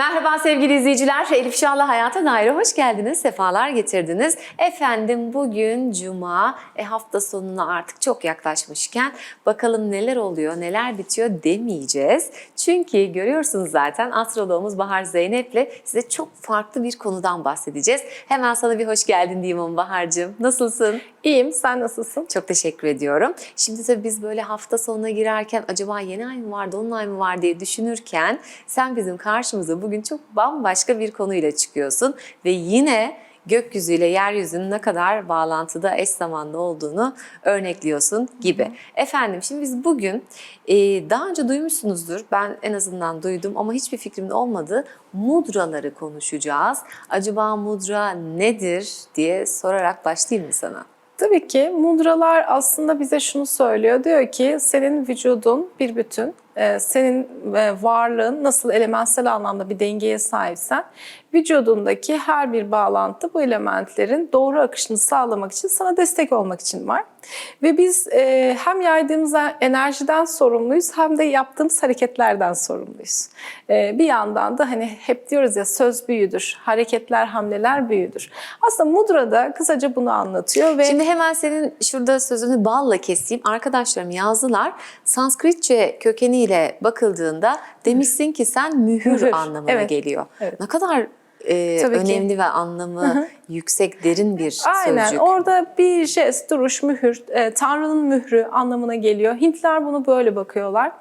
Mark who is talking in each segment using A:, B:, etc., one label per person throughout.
A: Merhaba sevgili izleyiciler. Elif Şah'la Hayata Dair'e hoş geldiniz. Sefalar getirdiniz. Efendim bugün Cuma. E, hafta sonuna artık çok yaklaşmışken bakalım neler oluyor, neler bitiyor demeyeceğiz. Çünkü görüyorsunuz zaten astroloğumuz Bahar Zeynep'le size çok farklı bir konudan bahsedeceğiz. Hemen sana bir hoş geldin diyeyim ama Bahar'cığım. Nasılsın?
B: İyiyim, sen nasılsın?
A: Çok teşekkür ediyorum. Şimdi tabii biz böyle hafta sonuna girerken acaba yeni ay mı var, dolunay mı var diye düşünürken sen bizim karşımıza bugün çok bambaşka bir konuyla çıkıyorsun ve yine gökyüzüyle yeryüzünün ne kadar bağlantıda eş zamanlı olduğunu örnekliyorsun gibi. Efendim şimdi biz bugün e, daha önce duymuşsunuzdur. Ben en azından duydum ama hiçbir fikrimin olmadığı mudraları konuşacağız. Acaba mudra nedir diye sorarak başlayayım mı sana?
B: Tabii ki mudralar aslında bize şunu söylüyor. Diyor ki senin vücudun bir bütün. Ee, Senin e, varlığın nasıl elementsel anlamda bir dengeye sahipsen vücudundaki her bir bağlantı bu elementlerin doğru akışını sağlamak için sana destek olmak için var. Ve biz e, hem yaydığımız enerjiden sorumluyuz hem de yaptığımız hareketlerden sorumluyuz. E, Bir yandan da hani hep diyoruz ya söz büyüdür, hareketler, hamleler büyüdür. Aslında mudra da kısaca bunu anlatıyor ve
A: Şimdi hemen senin şurada sözünü balla keseyim. Arkadaşlarım yazdılar. Sanskritçe kökeniyle bakıldığında demişsin ki sen mühür,
B: Mühür,
A: anlamına
B: evet.
A: geliyor.
B: Evet.
A: Ne kadar e,
B: Tabii ki.
A: önemli ve anlamı yüksek, derin bir
B: Aynen
A: sözcük.
B: orada bir jest, duruş, mühür, e, Tanrı'nın mührü anlamına geliyor. Hintler bunu böyle bakıyorlar.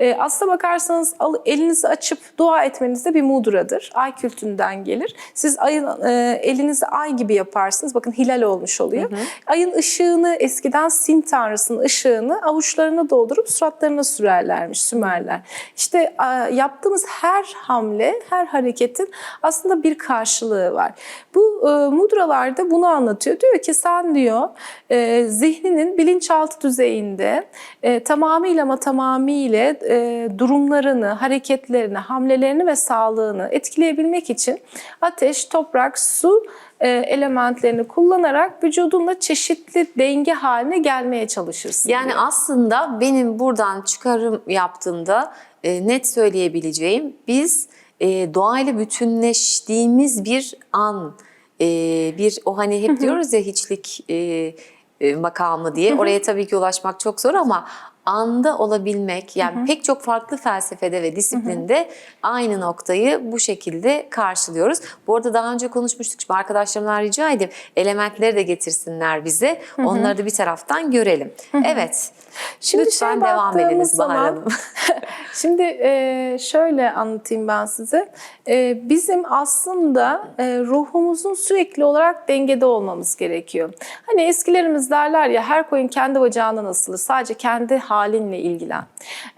B: E, aslına bakarsanız al- elinizi açıp dua etmeniz de bir mudradır. Ay kültünden gelir. Siz ayın e, elinizi ay gibi yaparsınız. Bakın hilal olmuş oluyor. Ayın ışığını eskiden Sin tanrısının ışığını avuçlarına doldurup suratlarına sürerlermiş Sümerler. İşte e, yaptığımız her hamle, her hareketin aslında bir karşılığı var. Bu e, mudralarda bunu anlatıyor. Diyor ki sen diyor e, zihninin bilinçaltı düzeyinde e, tamamıyla ama tamamıyla e, durumlarını, hareketlerini, hamlelerini ve sağlığını etkileyebilmek için ateş, toprak, su e, elementlerini kullanarak vücudunda çeşitli denge haline gelmeye çalışırsın.
A: Yani
B: diyor.
A: aslında benim buradan çıkarım yaptığımda e, net söyleyebileceğim biz e, doğayla bütünleştiğimiz bir an, e, bir o hani hep diyoruz ya hiçlik e, makamı diye. Oraya tabii ki ulaşmak çok zor ama anda olabilmek yani pek çok farklı felsefede ve disiplinde aynı noktayı bu şekilde karşılıyoruz. Bu arada daha önce konuşmuştuk. Şimdi arkadaşlarımdan rica edeyim elementleri de getirsinler bize. Onları da bir taraftan görelim. Evet.
B: Şimdi
A: Lütfen devam ediniz Bahar Hanım.
B: Şimdi e, şöyle anlatayım ben size. E, bizim aslında e, ruhumuzun sürekli olarak dengede olmamız gerekiyor. Hani eskilerimiz derler ya her koyun kendi bacağından asılır. Sadece kendi halinle ilgilen.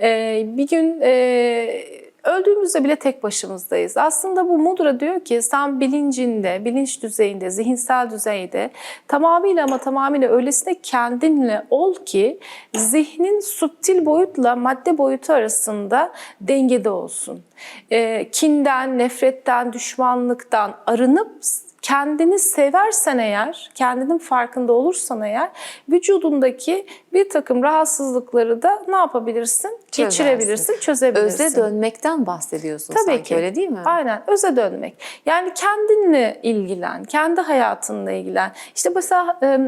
B: E, bir gün... E, Öldüğümüzde bile tek başımızdayız. Aslında bu mudra diyor ki sen bilincinde, bilinç düzeyinde, zihinsel düzeyde tamamıyla ama tamamıyla öylesine kendinle ol ki zihnin subtil boyutla madde boyutu arasında dengede olsun. Ee, kinden, nefretten, düşmanlıktan arınıp kendini seversen eğer, kendinin farkında olursan eğer vücudundaki bir takım rahatsızlıkları da ne yapabilirsin?
A: Çözersin.
B: Geçirebilirsin, çözebilirsin.
A: Öze dönmekten bahsediyorsun
B: Tabii
A: sanki
B: ki.
A: öyle değil mi?
B: Aynen öze dönmek. Yani kendinle ilgilen, kendi hayatınla ilgilen. İşte mesela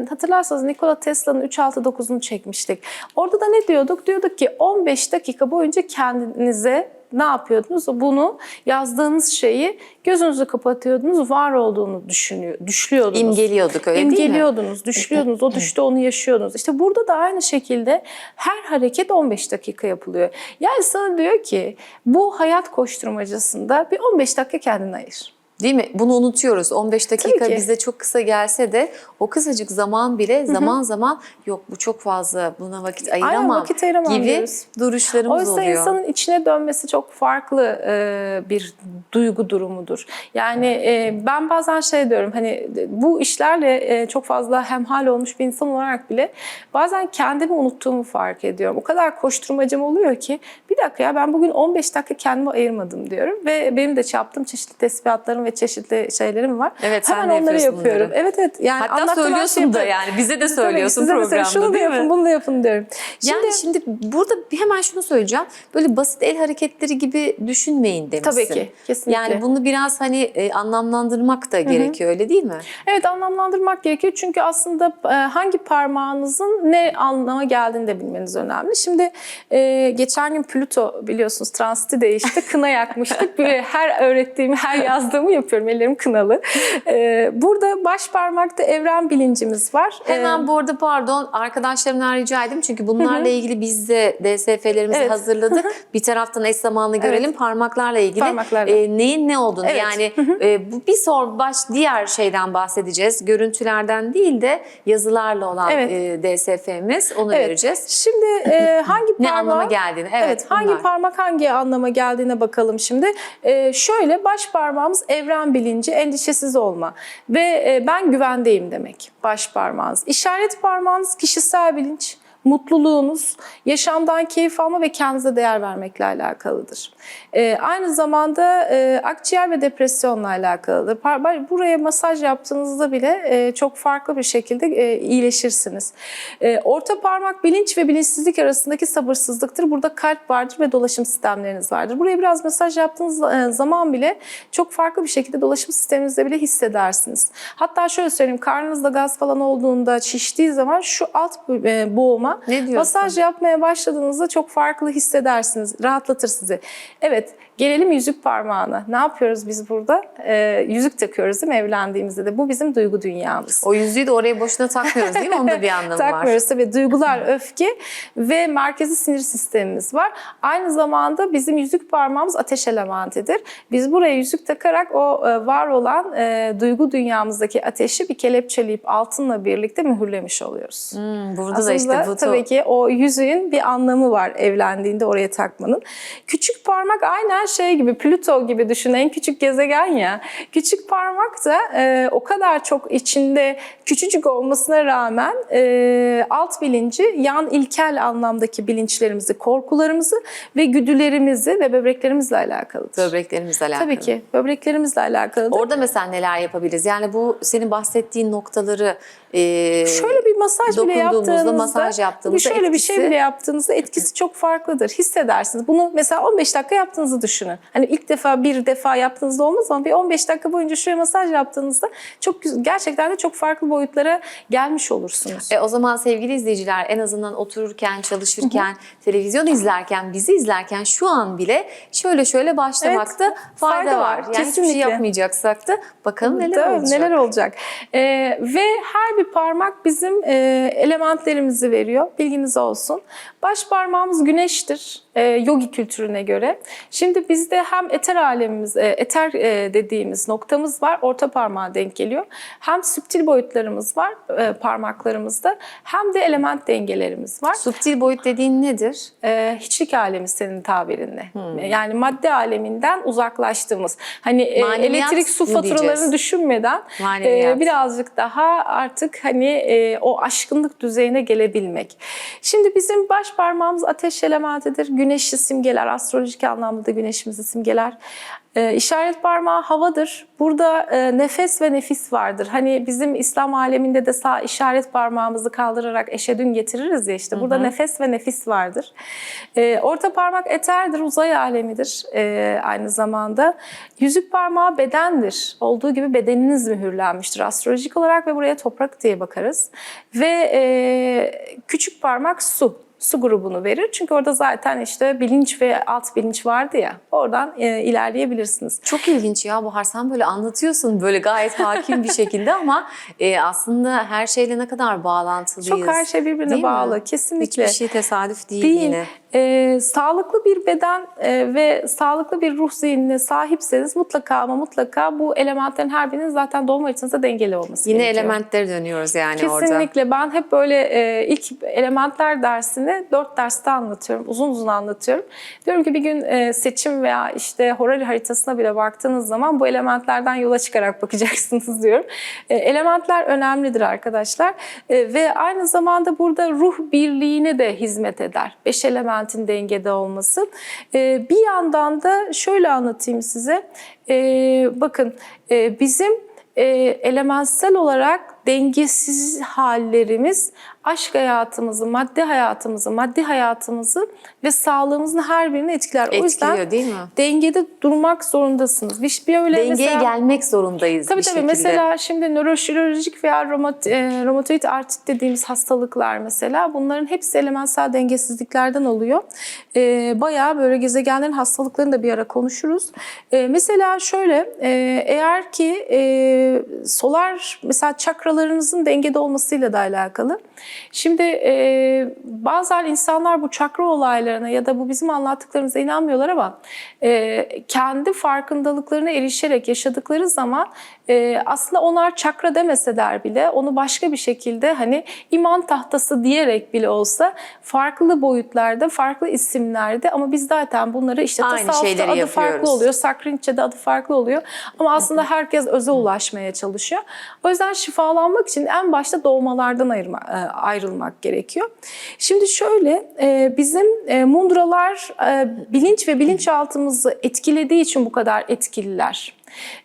B: hatırlarsanız Nikola Tesla'nın 369'unu çekmiştik. Orada da ne diyorduk? Diyorduk ki 15 dakika boyunca kendinize ne yapıyordunuz? Bunu yazdığınız şeyi gözünüzü kapatıyordunuz, var olduğunu düşünüyor, düşlüyordunuz.
A: İmgeliyorduk öyle değil mi?
B: İmgeliyordunuz, düşlüyordunuz, o düşte onu yaşıyordunuz. İşte burada da aynı şekilde her hareket 15 dakika yapılıyor. Yani sana diyor ki bu hayat koşturmacasında bir 15 dakika kendine ayır.
A: Değil mi? Bunu unutuyoruz. 15 dakika bize çok kısa gelse de o kısacık zaman bile zaman zaman yok bu çok fazla buna vakit ayıramam,
B: vakit ayıramam
A: gibi
B: diyoruz.
A: duruşlarımız
B: Oysa
A: oluyor.
B: insanın içine dönmesi çok farklı e, bir duygu durumudur. Yani e, ben bazen şey diyorum hani bu işlerle e, çok fazla hemhal olmuş bir insan olarak bile bazen kendimi unuttuğumu fark ediyorum. O kadar koşturmacam oluyor ki dakika ya ben bugün 15 dakika kendime ayırmadım diyorum ve benim de yaptığım çeşitli tespihatlarım ve çeşitli şeylerim var.
A: Evet, sen
B: Hemen
A: de
B: onları yapıyorum.
A: bunları.
B: Evet evet. Yani
A: Hatta söylüyorsun
B: şey
A: da
B: yapıyorum.
A: yani bize de
B: Tabii,
A: söylüyorsun
B: de söyle-
A: programda
B: Şunu da yapın,
A: mi?
B: bunu da yapın diyorum.
A: Yani şimdi burada hemen şunu söyleyeceğim. Böyle basit el hareketleri gibi düşünmeyin demişsin.
B: Tabii ki, kesinlikle.
A: Yani bunu biraz hani e, anlamlandırmak da gerekiyor öyle değil mi?
B: Evet anlamlandırmak gerekiyor çünkü aslında e, hangi parmağınızın ne anlama geldiğini de bilmeniz önemli. Şimdi e, geçen gün Plüto biliyorsunuz transiti değişti. Kına yakmıştık. Her öğrettiğimi, her yazdığımı yapıyorum. Ellerim kınalı. E, burada baş parmakta evren bilincimiz var. E,
A: Hemen bu arada pardon arkadaşlarımdan rica edeyim çünkü bunlarla ilgili biz de DSF'lerimizi
B: Evet.
A: hazırladık. bir taraftan eş zamanlı görelim parmaklarla ilgili
B: Parmaklarla.
A: e, neyin ne olduğunu
B: Evet.
A: yani e, bu bir sor baş diğer şeyden bahsedeceğiz. Görüntülerden değil de yazılarla olan
B: Evet.
A: e, DSF'miz onu
B: Evet.
A: vereceğiz.
B: Şimdi e, hangi
A: Ne
B: parmağı-
A: anlama geldiğini, evet,
B: hangi
A: bunlar.
B: parmak hangi anlama geldiğine bakalım şimdi. E, şöyle baş parmağımız evren bilinci, endişesiz olma ve e, ben güvendeyim demek baş parmağınız. İşaret parmağınız kişisel bilinç, mutluluğunuz, yaşamdan keyif alma ve kendinize değer vermekle alakalıdır. E, aynı zamanda e, akciğer ve depresyonla alakalıdır. Buraya masaj yaptığınızda bile e, çok farklı bir şekilde e, iyileşirsiniz. E, orta parmak bilinç ve bilinçsizlik arasındaki sabırsızlıktır. Burada kalp vardır ve dolaşım sistemleriniz vardır. Buraya biraz masaj yaptığınız e, zaman bile çok farklı bir şekilde dolaşım sisteminizde bile hissedersiniz. Hatta şöyle söyleyeyim karnınızda gaz falan olduğunda şiştiği zaman şu alt e,
A: Ne diyorsun?
B: masaj yapmaya başladığınızda çok farklı hissedersiniz. Rahatlatır sizi. Evet gelelim yüzük parmağına. Ne yapıyoruz biz burada? Ee, yüzük takıyoruz değil mi evlendiğimizde de. Bu bizim duygu dünyamız.
A: O yüzüğü de oraya boşuna takmıyoruz değil mi? Onda bir anlamı var.
B: Takmıyoruz tabii. Duygular, öfke ve merkezi sinir sistemimiz var. Aynı zamanda bizim yüzük parmağımız ateş elementidir. Biz buraya yüzük takarak o e, var olan e, duygu dünyamızdaki ateşi bir kelepçeleyip altınla birlikte mühürlemiş oluyoruz.
A: Hmm, burada
B: Aslında
A: da işte bu
B: tabii ki o yüzüğün bir anlamı var evlendiğinde oraya takmanın. Küçük parmak aynen şey gibi Plüto gibi düşün en küçük gezegen ya. Küçük parmak da e, o kadar çok içinde küçücük olmasına rağmen e, alt bilinci yan ilkel anlamdaki bilinçlerimizi, korkularımızı ve güdülerimizi ve böbreklerimizle alakalıdır.
A: böbreklerimizle alakalı.
B: Tabii ki böbreklerimizle alakalıdır.
A: Orada mesela neler yapabiliriz? Yani bu senin bahsettiğin noktaları e,
B: Şöyle bir masaj bile yaptığınızda,
A: masaj yaptığımızda
B: bir şöyle bir şey
A: etkisi-
B: bile yaptığınızda etkisi çok farklıdır. Hissedersiniz. Bunu mesela 15 dakika yaptığınızı düşünün. Hani ilk defa bir defa yaptığınızda olmaz ama bir 15 dakika boyunca şuraya masaj yaptığınızda çok gerçekten de çok farklı boyutlara gelmiş olursunuz.
A: E, o zaman sevgili izleyiciler en azından otururken, çalışırken, televizyon izlerken, bizi izlerken şu an bile şöyle şöyle başlamakta
B: Evet,
A: fayda,
B: fayda
A: var.
B: var.
A: Yani hiçbir şey
B: Kesinlikle.
A: yapmayacaksak da bakalım neler
B: Tabii,
A: olacak.
B: Neler olacak. Ee, ve her bir parmak bizim e, elementlerimizi veriyor. Bilginiz olsun. Baş parmağımız güneştir. E, yogi kültürüne göre. Şimdi bizde hem eter alemimiz, e, eter e, dediğimiz noktamız var. Orta parmağa denk geliyor. Hem süptil boyutlarımız var e, parmaklarımızda. Hem de element dengelerimiz var.
A: Subtil boyut dediğin nedir?
B: e, hiçlik alemi senin tabirinle.
A: Hmm.
B: Yani madde aleminden uzaklaştığımız. Hani e,
A: Maneviyat
B: elektrik su faturalarını
A: diyeceğiz?
B: düşünmeden
A: Maneviyat.
B: e, birazcık daha artık hani e, o aşkınlık düzeyine gelebilmek. Şimdi bizim baş parmağımız ateş elementidir. Güneşi simgeler. Astrolojik anlamda da güneşimizi simgeler. E, işaret parmağı havadır. Burada e, nefes ve nefis vardır. Hani bizim İslam aleminde de sağ işaret parmağımızı kaldırarak eşedün getiririz ya işte. Burada nefes ve nefis vardır. E, orta parmak eterdir, uzay alemidir e, aynı zamanda. Yüzük parmağı bedendir. Olduğu gibi bedeniniz mühürlenmiştir astrolojik olarak ve buraya toprak diye bakarız. Ve e, küçük parmak su su grubunu verir. Çünkü orada zaten işte bilinç ve alt bilinç vardı ya. Oradan e, ilerleyebilirsiniz.
A: Çok ilginç ya Bahar sen böyle anlatıyorsun böyle gayet hakim bir şekilde ama e, aslında her şeyle ne kadar bağlantılıyız.
B: Çok her şey birbirine
A: Değil mi?
B: bağlı. Kesinlikle.
A: Hiçbir şey tesadüf değil,
B: değil.
A: yine.
B: Ee, sağlıklı bir beden e, ve sağlıklı bir ruh zihnine sahipseniz mutlaka ama mutlaka bu elementlerin her birinin zaten doğum haritanızda dengeli olması
A: Yine
B: gerekiyor.
A: elementlere dönüyoruz yani orada.
B: Kesinlikle. Ben hep böyle e, ilk elementler dersini dört derste anlatıyorum. Uzun uzun anlatıyorum. Diyorum ki bir gün e, seçim veya işte horary haritasına bile baktığınız zaman bu elementlerden yola çıkarak bakacaksınız diyorum. E, elementler önemlidir arkadaşlar. E, ve aynı zamanda burada ruh birliğine de hizmet eder. Beş element elementin dengede olması. E, bir yandan da şöyle anlatayım size. E, bakın e, bizim e, elementsel olarak dengesiz hallerimiz aşk hayatımızı, maddi hayatımızı, maddi hayatımızı ve sağlığımızın her birini etkiler. o yüzden
A: Etkiliyor değil mi?
B: dengede durmak zorundasınız. Bir, bir öyle
A: Dengeye
B: mesela,
A: gelmek zorundayız
B: Tabii
A: bir
B: tabii.
A: şekilde.
B: Mesela şimdi nöroşirurjik veya romat, e, romatoid artrit dediğimiz hastalıklar mesela bunların hepsi elementsel dengesizliklerden oluyor. E, bayağı böyle gezegenlerin hastalıklarını da bir ara konuşuruz. E, mesela şöyle e, eğer ki e, solar mesela çakralarınızın dengede olmasıyla da alakalı. Şimdi e, bazen insanlar bu çakra olaylarına ya da bu bizim anlattıklarımıza inanmıyorlar ama e, kendi farkındalıklarına erişerek yaşadıkları zaman e, aslında onlar çakra demeseler bile onu başka bir şekilde hani iman tahtası diyerek bile olsa farklı boyutlarda, farklı isimlerde ama biz zaten bunları işte
A: Aynı
B: tasavvufta adı
A: yapıyoruz.
B: farklı oluyor, sakrinçede adı farklı oluyor ama aslında herkes öze ulaşmaya çalışıyor. O yüzden şifalanmak için en başta doğmalardan ayırma, ayrılmak gerekiyor. Şimdi şöyle e, bizim e, mundralar e, bilinç ve bilinçaltımızı etkilediği için bu kadar etkililer.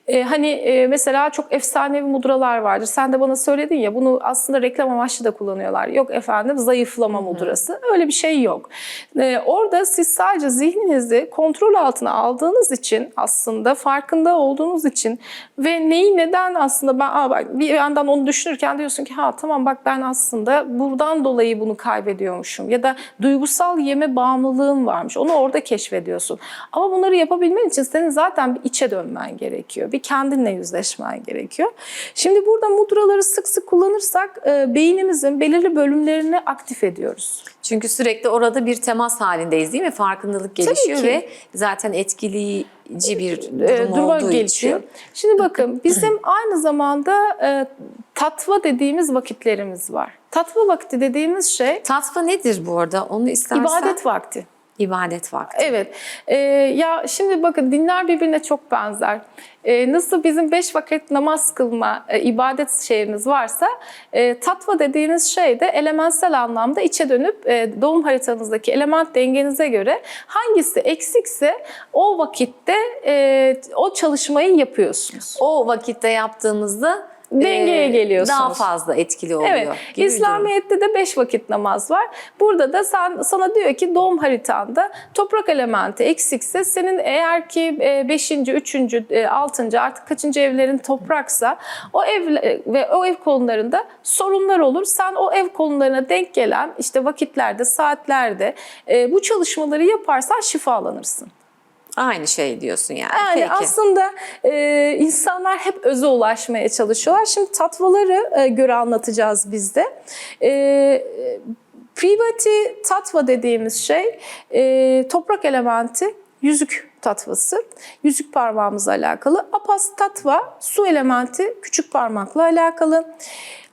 B: E, hani e, mesela çok efsanevi mudralar vardır. Sen de bana söyledin ya bunu aslında reklam amaçlı da kullanıyorlar. Yok efendim zayıflama mudrası. Öyle bir şey yok. E, orada siz sadece zihninizi kontrol altına aldığınız için aslında farkında olduğunuz için ve neyi neden aslında ben aa bak, bir yandan onu düşünürken diyorsun ki ha tamam bak ben aslında buradan dolayı bunu kaybediyormuşum ya da duygusal yeme bağımlılığım varmış. Onu orada keşfediyorsun. Ama bunları yapabilmen için senin zaten bir içe dönmen gerekiyor. Bir kendinle yüzleşmen gerekiyor. Şimdi burada mudraları sık sık kullanırsak e, beynimizin belirli bölümlerini aktif ediyoruz.
A: Çünkü sürekli orada bir temas halindeyiz değil mi? Farkındalık gelişiyor ve zaten etkileyici bir
B: e,
A: durum
B: duruma
A: olduğu
B: geçiyor.
A: için.
B: Şimdi bakın bizim aynı zamanda e, tatva dediğimiz vakitlerimiz var. Tatva vakti dediğimiz şey
A: Tatva nedir bu arada? Onu istersen.
B: ibadet vakti.
A: İbadet vakti.
B: Evet. Ee, ya şimdi bakın dinler birbirine çok benzer. Ee, nasıl bizim beş vakit namaz kılma, e, ibadet şeyimiz varsa e, tatva dediğiniz şey de elementsel anlamda içe dönüp e, doğum haritanızdaki element dengenize göre hangisi eksikse o vakitte e, o çalışmayı yapıyorsunuz.
A: O vakitte yaptığımızda
B: Dengeye
A: e,
B: geliyorsunuz.
A: Daha fazla etkili oluyor.
B: Evet. İslamiyet'te de beş vakit namaz var. Burada da sen sana diyor ki doğum haritanda toprak elementi eksikse senin eğer ki 5. 3. 6. artık kaçıncı evlerin topraksa o ev ve o ev konularında sorunlar olur. Sen o ev konularına denk gelen işte vakitlerde, saatlerde e, bu çalışmaları yaparsan şifalanırsın.
A: Aynı şey diyorsun yani.
B: Yani
A: Peki.
B: aslında e, insanlar hep öze ulaşmaya çalışıyorlar. Şimdi tatvaları e, göre anlatacağız biz de. E, Privati tatva dediğimiz şey e, toprak elementi, yüzük tatvası, yüzük parmağımızla alakalı. Apas tatva su elementi, küçük parmakla alakalı.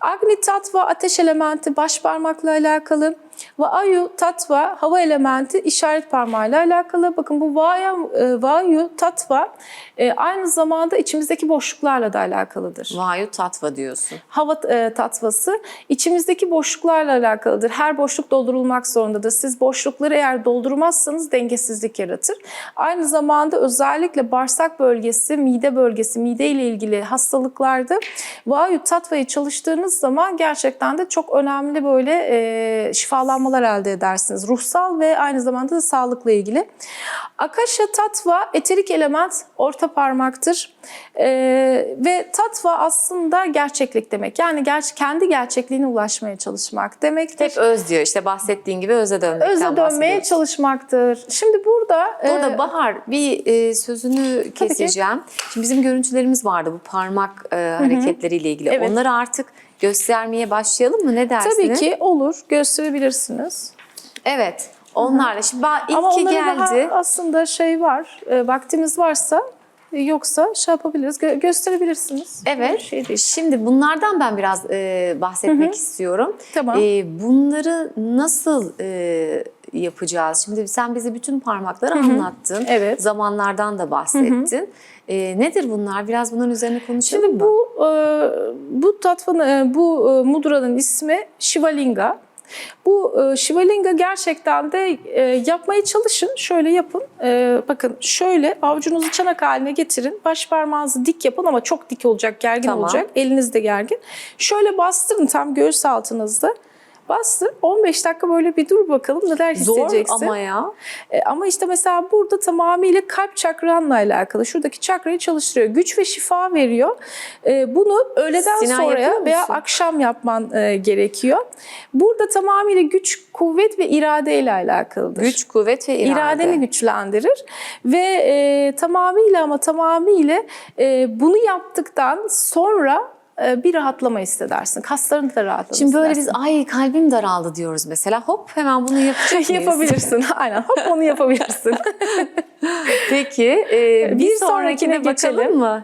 B: Agni tatva ateş elementi baş parmakla alakalı. Vayu tatva hava elementi işaret parmağıyla alakalı. Bakın bu vayu, e, vayu tatva e, aynı zamanda içimizdeki boşluklarla da alakalıdır.
A: Vayu tatva diyorsun.
B: Hava e, tatvası içimizdeki boşluklarla alakalıdır. Her boşluk doldurulmak zorundadır. Siz boşlukları eğer doldurmazsanız dengesizlik yaratır. Aynı zamanda özellikle bağırsak bölgesi, mide bölgesi, mide ile ilgili hastalıklarda vayu tatvayı çalıştığınız zaman gerçekten de çok önemli böyle e, şifalanmalar elde edersiniz. Ruhsal ve aynı zamanda da sağlıkla ilgili. Akasha tatva eterik element orta parmaktır. E, ve tatva aslında gerçeklik demek. Yani ger- kendi gerçekliğine ulaşmaya çalışmak demektir.
A: Hep öz diyor. İşte bahsettiğin gibi öze dönmekten
B: Öze dönmeye çalışmaktır. Şimdi burada
A: Burada
B: e,
A: Bahar bir e, sözünü keseceğim. Şimdi bizim görüntülerimiz vardı bu parmak e, hareketleriyle ilgili.
B: Evet.
A: Onları artık göstermeye başlayalım mı? Ne dersin?
B: tabii ki olur gösterebilirsiniz.
A: Evet. Onlarla. Şimdi ben
B: Ama onları
A: geldi.
B: daha aslında şey var, e, vaktimiz varsa e, yoksa şey yapabiliriz, gö- gösterebilirsiniz.
A: Evet.
B: Bir Şey değil.
A: Şimdi bunlardan ben biraz e, bahsetmek istiyorum.
B: Tamam.
A: E, bunları nasıl e, yapacağız? Şimdi sen bize bütün parmakları anlattın.
B: Evet.
A: Zamanlardan da bahsettin. E, nedir bunlar? Biraz bunların üzerine konuşalım
B: Şimdi
A: mı?
B: bu e, bu tatvanın, e, bu e, mudranın ismi Shivalinga. Bu e, Shivalinga gerçekten de e, yapmaya çalışın. Şöyle yapın. E, bakın şöyle avucunuzu çanak haline getirin. Baş parmağınızı dik yapın ama çok dik olacak, gergin
A: Tamam.
B: olacak. Eliniz de gergin. Şöyle bastırın tam göğüs altınızda. Bastır. 15 dakika böyle bir dur bakalım neler
A: Zor
B: hissedeceksin.
A: ama ya.
B: E, ama işte mesela burada tamamıyla kalp çakranla alakalı. Şuradaki çakrayı çalıştırıyor. Güç ve şifa veriyor. E, bunu öğleden
A: yapıyor
B: sonra veya akşam yapman e, gerekiyor. Burada tamamıyla güç, kuvvet ve irade ile alakalıdır.
A: Güç, kuvvet ve irade.
B: İradeni güçlendirir ve e, tamamıyla ama tamamıyla e, bunu yaptıktan sonra bir rahatlama hissedersin. Kasların da rahatlama
A: Şimdi böyle biz ay kalbim daraldı diyoruz mesela. Hop hemen bunu yapacak
B: yapabilirsin. Aynen. Hop onu yapabilirsin.
A: Peki e, bir,
B: Bir
A: sonrakine,
B: sonrakine
A: bakalım mı?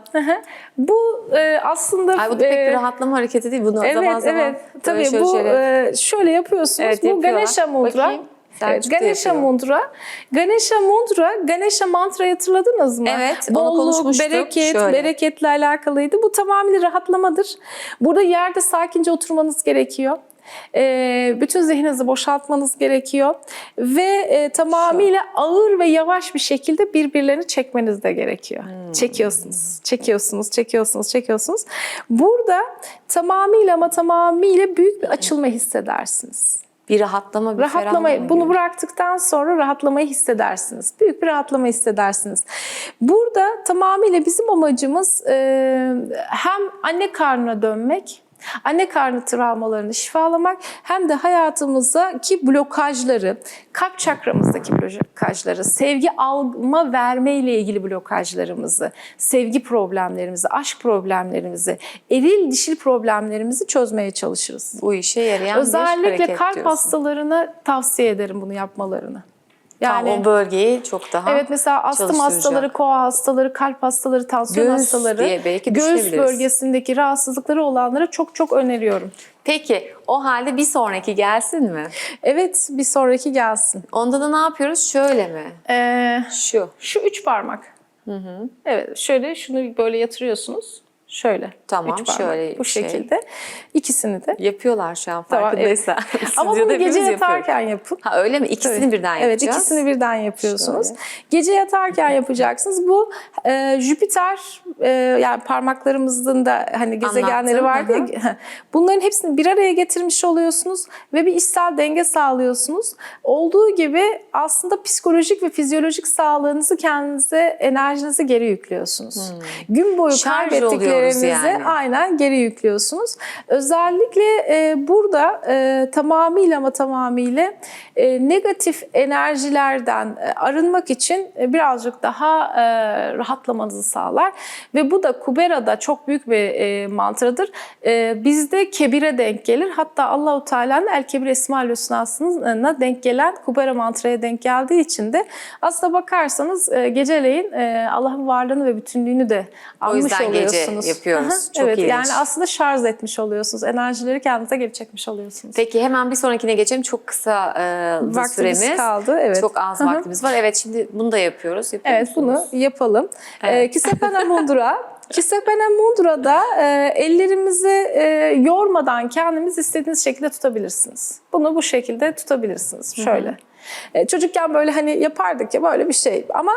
B: Bu e, aslında
A: Ay bu da pek
B: e,
A: bir rahatlama hareketi değil. Bunu
B: Evet,
A: zaman zaman
B: evet. Tabii
A: şöyle
B: bu
A: şöyle-
B: e, şöyle yapıyorsunuz.
A: Evet,
B: bu
A: yapıyorlar.
B: Ganesha Mudra.
A: Bakayım. Da
B: Ganesha. Mudra. Ganesha Mudra, Ganesha mantrayı hatırladınız mı?
A: Evet,
B: Bolluk, bereket,
A: Şöyle.
B: bereketle alakalıydı. Bu tamamıyla rahatlamadır. Burada yerde sakince oturmanız gerekiyor. E, bütün zihninizi boşaltmanız gerekiyor ve e, tamamıyla ağır ve yavaş bir şekilde birbirlerini çekmeniz de gerekiyor.
A: Hmm.
B: Çekiyorsunuz, çekiyorsunuz, çekiyorsunuz, çekiyorsunuz. Burada tamamıyla ama tamamıyla büyük bir açılma hissedersiniz.
A: Bir rahatlama, bir ferahlama
B: Rahatlamayı, bunu
A: gibi.
B: bıraktıktan sonra rahatlamayı hissedersiniz. Büyük bir rahatlama hissedersiniz. Burada tamamıyla bizim amacımız e, hem anne karnına dönmek, anne karnı travmalarını şifalamak hem de hayatımızdaki blokajları, kalp çakramızdaki blokajları, sevgi alma verme ile ilgili blokajlarımızı, sevgi problemlerimizi, aşk problemlerimizi, eril dişil problemlerimizi çözmeye çalışırız.
A: Bu işe yarayan bir
B: Özellikle
A: hareket
B: kalp
A: diyorsun.
B: hastalarına tavsiye ederim bunu yapmalarını.
A: Tam
B: Yani
A: o bölgeyi çok daha
B: evet mesela astım hastaları, koa hastaları, kalp hastaları, tansiyon
A: Göğüs
B: hastaları,
A: diye belki
B: göğüs bölgesindeki rahatsızlıkları olanlara çok çok öneriyorum.
A: Peki o halde bir sonraki gelsin mi?
B: Evet bir sonraki gelsin.
A: Onda da ne yapıyoruz? Şöyle mi?
B: Ee,
A: Şu.
B: şu üç parmak. Evet şöyle şunu böyle yatırıyorsunuz. Şöyle.
A: Tamam,
B: üç parmak.
A: şöyle
B: Bu
A: şey.
B: şekilde. İkisini de.
A: Yapıyorlar şu an
B: Tamam,
A: farkındaysan.
B: Ama bunu gece yatarken yapın.
A: Ha öyle mi? İkisini
B: Tabii.
A: birden
B: Evet
A: yapacağız.
B: ikisini birden yapıyorsunuz.
A: Şöyle.
B: Gece yatarken yapacaksınız. Bu e, Jüpiter e, yani parmaklarımızın da hani gezegenleri vardı ya. Bunların hepsini bir araya getirmiş oluyorsunuz ve bir içsel denge sağlıyorsunuz. Olduğu gibi aslında psikolojik ve fizyolojik sağlığınızı kendinize enerjinizi geri yüklüyorsunuz. Gün boyu
A: Hmm. Şarj
B: kaybettiklerinizi
A: yani.
B: aynen geri yüklüyorsunuz. Özellikle e, burada e, tamamıyla ama tamamıyla e, negatif enerjilerden e, arınmak için e, birazcık daha e, rahatlamanızı sağlar. Ve bu da Kubera'da çok büyük bir e, mantradır. E, bizde kebire denk gelir. Hatta Allahu Teala'nın El Kebir Esma-ül Hüsna'sına denk gelen Kubera mantraya denk geldiği için de aslına bakarsanız e, geceleyin e, Allah'ın varlığını ve bütünlüğünü de anmış
A: yüzden gece
B: oluyorsunuz.
A: yapıyoruz.
B: Aha,
A: Çok
B: evet,
A: ilginç.
B: Yani aslında şarj etmiş oluyorsunuz. Enerjileri kendinize geri çekmiş oluyorsunuz.
A: Peki hemen bir sonrakine geçelim. Çok kısa e,
B: Vaktimiz
A: süremiz.
B: kaldı, evet.
A: Çok az vaktimiz var. Evet şimdi bunu da yapıyoruz. Yapıyor
B: Evet bunu
A: musunuz?
B: yapalım.
A: Evet.
B: Evet. Kisepena Mundura. Kisepena Mundura'da e, ellerimizi e, yormadan kendimiz istediğiniz şekilde tutabilirsiniz. Bunu bu şekilde tutabilirsiniz. Şöyle. E, çocukken böyle hani yapardık ya böyle bir şey. Ama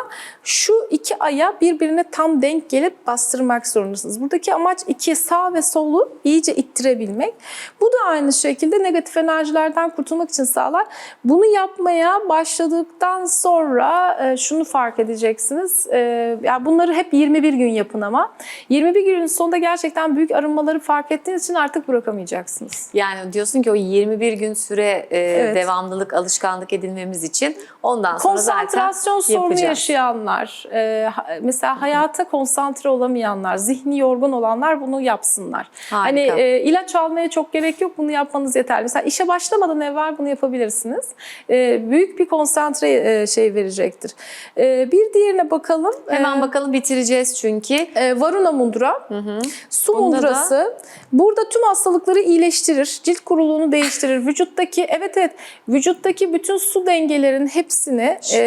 B: şu iki aya birbirine tam denk gelip bastırmak zorundasınız. Buradaki amaç iki sağ ve solu iyice ittirebilmek. Bu da aynı şekilde negatif enerjilerden kurtulmak için sağlar. Bunu yapmaya başladıktan sonra e, şunu fark edeceksiniz. E, yani bunları hep 21 gün yapın ama. 21 günün sonunda gerçekten büyük arınmaları fark ettiğiniz için artık bırakamayacaksınız.
A: Yani diyorsun ki o 21 gün süre e,
B: Evet.
A: devamlılık, alışkanlık edinmemiz için ondan sonra zaten
B: Konsantrasyon sorunu
A: yapacağız.
B: yaşayanlar, e, mesela hayata konsantre olamayanlar, zihni yorgun olanlar bunu yapsınlar.
A: Harika.
B: Hani e, ilaç almaya çok gerek yok, bunu yapmanız yeterli. Mesela işe başlamadan evvel bunu yapabilirsiniz. E, büyük bir konsantre e, şey verecektir. E, bir diğerine bakalım.
A: Hemen
B: E,
A: bakalım bitireceğiz çünkü.
B: e, Varuna mundura, su
A: Bunda da-
B: mundurası. Burada tüm hastalıkları iyileştirir, cilt kuruluğunu değiştirir. Vücuttaki, evet evet, vücuttaki bütün su su dengelerinin hepsini e,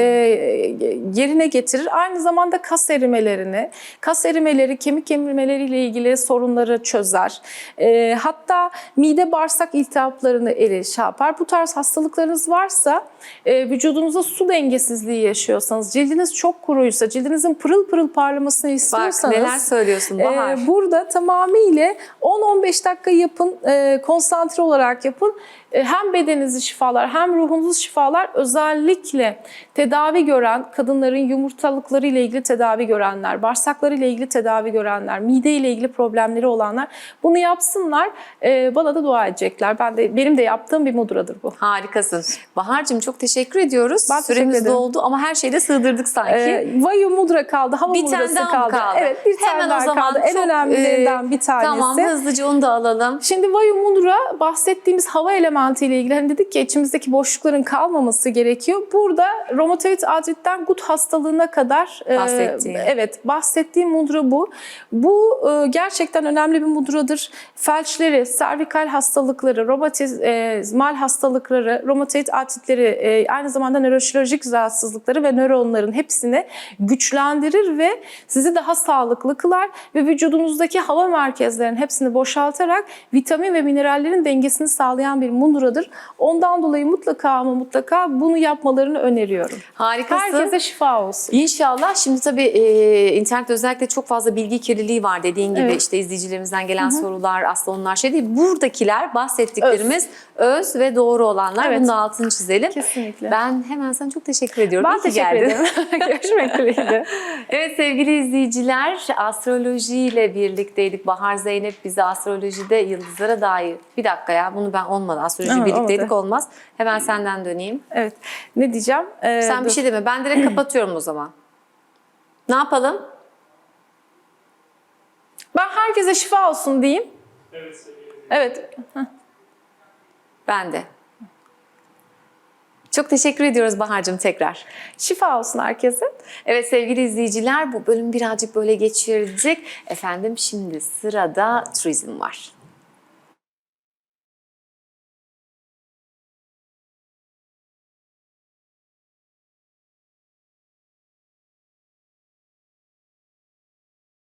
B: yerine getirir. Aynı zamanda kas erimelerini, kas erimeleri, kemik erimmeleriyle ilgili sorunları çözer. E, hatta mide bağırsak iltihaplarını eri şey yapar. Bu tarz hastalıklarınız varsa, e, vücudunuzda su dengesizliği yaşıyorsanız, cildiniz çok kuruysa, cildinizin pırıl pırıl parlamasını
A: Bak
B: istiyorsanız...
A: neler söylüyorsun Bahar.
B: Ee, burada tamamıyla 10-15 dakika yapın, e, konsantre olarak yapın. E, hem bedeninizi şifalar hem ruhunuzu şifalar. Özellikle tedavi gören kadınların yumurtalıkları ile ilgili tedavi görenler, bağırsakları ile ilgili tedavi görenler, mide ile ilgili problemleri olanlar bunu yapsınlar. E, bana da dua edecekler. Ben de benim de yaptığım bir mudradır bu.
A: Harikasın. Bahar'cığım çok teşekkür ediyoruz.
B: Ben teşekkür
A: Süremiz
B: ederim.
A: doldu ama her şeyi de sığdırdık sanki.
B: E, Vayu mudra kaldı, hava
A: bir
B: mudrası kaldı.
A: kaldı?
B: Evet, bir tane
A: Hemen
B: daha
A: o zaman
B: kaldı. En
A: çok,
B: önemlilerinden
A: e,
B: bir tanesi.
A: Tamam hızlıca onu da alalım.
B: Şimdi Vayu Mudra bahsettiğimiz hava elementi ile ilgili hani dedik ki içimizdeki boşlukların kalmaması gerekiyor. Burada romatoid artritten gut hastalığına kadar e,
A: Bahsettiğin.
B: evet bahsettiğim mudra bu. Bu e, gerçekten önemli bir mudradır. Felçleri, servikal hastalıkları, romatizmal hastalıkları, romatoid artritleri, e, aynı zamanda nöroşirurjik rahatsızlıkları ve nöronların hepsini güçlendirir ve sizi daha sağlıklı kılar ve vücudunuzdaki hava merkezlerinin hepsini boşaltarak vitamin ve minerallerin dengesini sağlayan bir mundradır. Ondan dolayı mutlaka ama mutlaka bunu yapmalarını öneriyorum.
A: Harikasın.
B: Herkese şifa olsun.
A: İnşallah. Şimdi tabii e, internette özellikle çok fazla bilgi kirliliği var. Dediğin gibi
B: Evet.
A: işte izleyicilerimizden gelen sorular aslında onlar şey değil. Buradakiler bahsettiklerimiz öz, ve doğru olanlar.
B: Evet.
A: Bunu da altını çizelim.
B: Kesinlikle.
A: Ben hemen sana çok teşekkür ediyorum.
B: Ben
A: İyi
B: teşekkür ederim. Görüşmek dileğiyle.
A: Evet sevgili izleyiciler, astrolojiyle birlikteydik. Bahar Zeynep bize astrolojide yıldızlara dair. Bir dakika ya bunu ben olmadı. Astroloji
B: Evet,
A: birlikteydik
B: olmadı.
A: olmaz. Hemen senden döneyim.
B: Evet. Ne diyeceğim? Ee,
A: Sen bir
B: dur.
A: şey deme. Ben direkt kapatıyorum o zaman. Ne yapalım?
B: Ben herkese şifa olsun diyeyim. Evet.
A: Ben de. Çok teşekkür ediyoruz Bahar'cığım tekrar.
B: Şifa olsun herkese.
A: Evet sevgili izleyiciler bu bölüm birazcık böyle geçirdik. Efendim şimdi sırada turizm var.